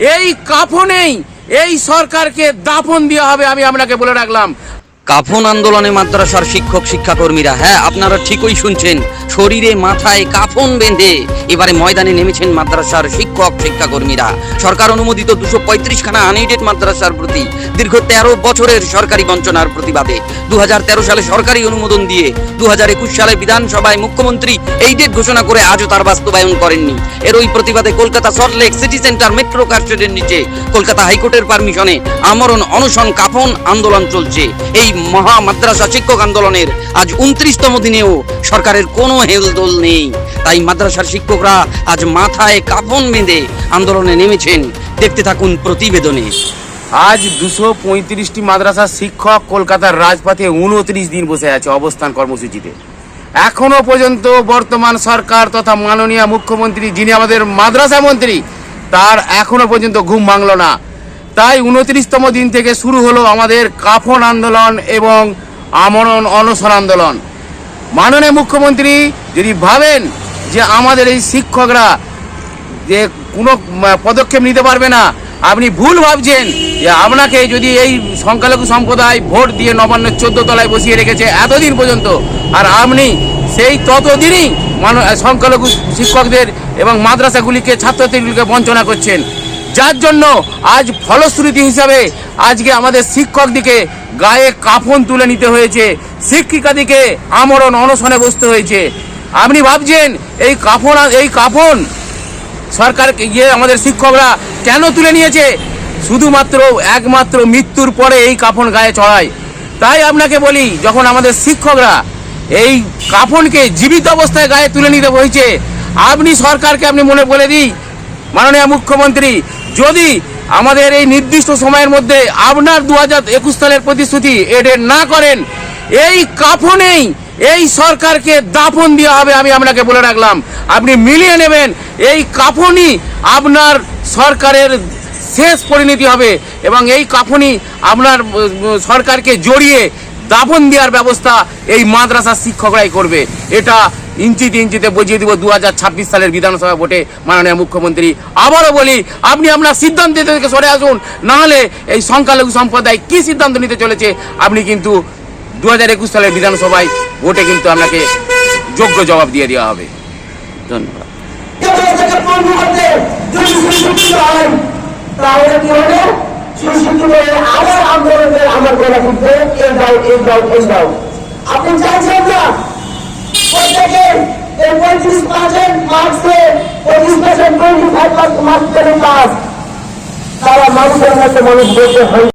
এই কাফনেই এই সরকারকে দাফন দেওয়া হবে আমি আপনাকে বলে রাখলাম। কাফন আন্দোলনে মাদ্রাসার শিক্ষক, শিক্ষাকর্মীরা হ্যাঁ আপনারা ঠিকই শুনছেন, শরীরে মাথায় কাফন বেঁধে এবারে ময়দানে নেমেছেন মাদ্রাসার শিক্ষক। শিক্ষাকর্মীরা। সরকার অনুমোদিত দুশো পঁয়ত্রিশ খানা আনএইডেড মাদ্রাসার প্রতি দীর্ঘ তেরো বছরের সরকারি বঞ্চনার প্রতিবাদে দু সালে সরকারি অনুমোদন দিয়ে দু সালে বিধানসভায় মুখ্যমন্ত্রী এইডেড ঘোষণা করে আজও তার বাস্তবায়ন করেননি। এর ওই প্রতিবাদে Kolkata Salt Lake City Centre metro কাস্টেডের নিচে কলকাতা হাইকোর্টের পারমিশনে আমরণ, অনশন, কাফন আন্দোলন চলছে। এই মহা মাদ্রাসা শিক্ষক আন্দোলনের আজ উনত্রিশতম দিনেও সরকারের কোনো হেলদোল নেই। তাই মাদ্রাসার শিক্ষকরা আজ মাথায় কাফন বেঁধে আন্দোলনে নেমেছেন। দেখতে থাকুন প্রতিবেদনে। আজ দুশো পঁয়ত্রিশটি মাদ্রাসার শিক্ষক কলকাতার রাজপথে উনত্রিশ দিন বসে আছে অবস্থান কর্মসূচিতে। এখনও পর্যন্ত বর্তমান সরকার তথা মাননীয় মুখ্যমন্ত্রী, যিনি আমাদের মাদ্রাসা মন্ত্রী, তার এখনও পর্যন্ত ঘুম ভাঙল না। তাই উনত্রিশতম দিন থেকে শুরু হলো আমাদের কাফন আন্দোলন এবং আমরণ অনশন আন্দোলন। মাননীয় মুখ্যমন্ত্রী, যদি ভাবেন যে আমাদের এই শিক্ষকরা যে কোনো পদক্ষেপ নিতে পারবে না, আপনি ভুল ভাবছেন যে আপনাকে যদি এই সংখ্যালঘু সম্প্রদায় ভোট দিয়ে নবান্ন, চোদ্দ তলায় বসিয়ে রেখেছে এতদিন পর্যন্ত, আর আপনি সেই ততদিনই মানুষ সংখ্যালঘু শিক্ষকদের এবং মাদ্রাসাগুলিকে, ছাত্রছাত্রীগুলিকে বঞ্চনা করছেন। যার জন্য আজ ফলশ্রুতি হিসাবে আজকে আমাদের শিক্ষকদিকে গায়ে কাফন তুলে নিতে হয়েছে, শিক্ষিকাদিকে আমরণ অনশনে বসতে হয়েছে। আপনি ভাবছেন এই কাফন এই কাফন সরকার গিয়ে আমাদের শিক্ষকরা কেন তুলে নিয়েছে? শুধুমাত্র একমাত্র মৃত্যুর পরে এই কাফন গায়ে চড়ায়। তাই আপনাকে বলি, যখন আমাদের শিক্ষকরা এই কাফনকে জীবিত অবস্থায় গায়ে তুলে নিতে হয়েছে আপনি সরকারকে আপনি মনে বলে দিই, মাননীয় মুখ্যমন্ত্রী, যদি আমাদের এই নির্দিষ্ট সময়ের মধ্যে আপনার দু হাজার একুশ সালের প্রতিশ্রুতি এডের না করেন এই কাফনেই এই সরকারকে দাফন দেওয়া হবে, আমি আপনাকে বলে রাখলাম। আপনি মিলিয়ে নেবেন। এই কাফনই আপনার সরকারের শেষ পরিণতি হবে এবং এই কাফনই আপনার সরকারকে জড়িয়ে দাফন দেওয়ার ব্যবস্থা এই মাদ্রাসার শিক্ষকরাই করবে। এটা ইঞ্চিতে ইঞ্চিতে বুঝিয়ে দিব দু হাজার ছাব্বিশ সালের বিধানসভা ভোটে মাননীয় মুখ্যমন্ত্রী। আবারও বলি, আপনি আপনার সিদ্ধান্ত থেকে সরে আসুন, নাহলে এই সংখ্যালঘু সম্প্রদায় কি সিদ্ধান্ত নিতে চলেছে, আপনি কিন্তু দু হাজার একুশ সালের বিধানসভায় ভোটে কিন্তু আপনাকে যোগ্য জবাব দিয়ে দেওয়া হবে। ধন্যবাদ। আমার আপনি চাইছেন না? পার্সেন্ট পঁচিশ পার্সেন্ট তারা মানুষের মধ্যে মানুষ বলতে হয়।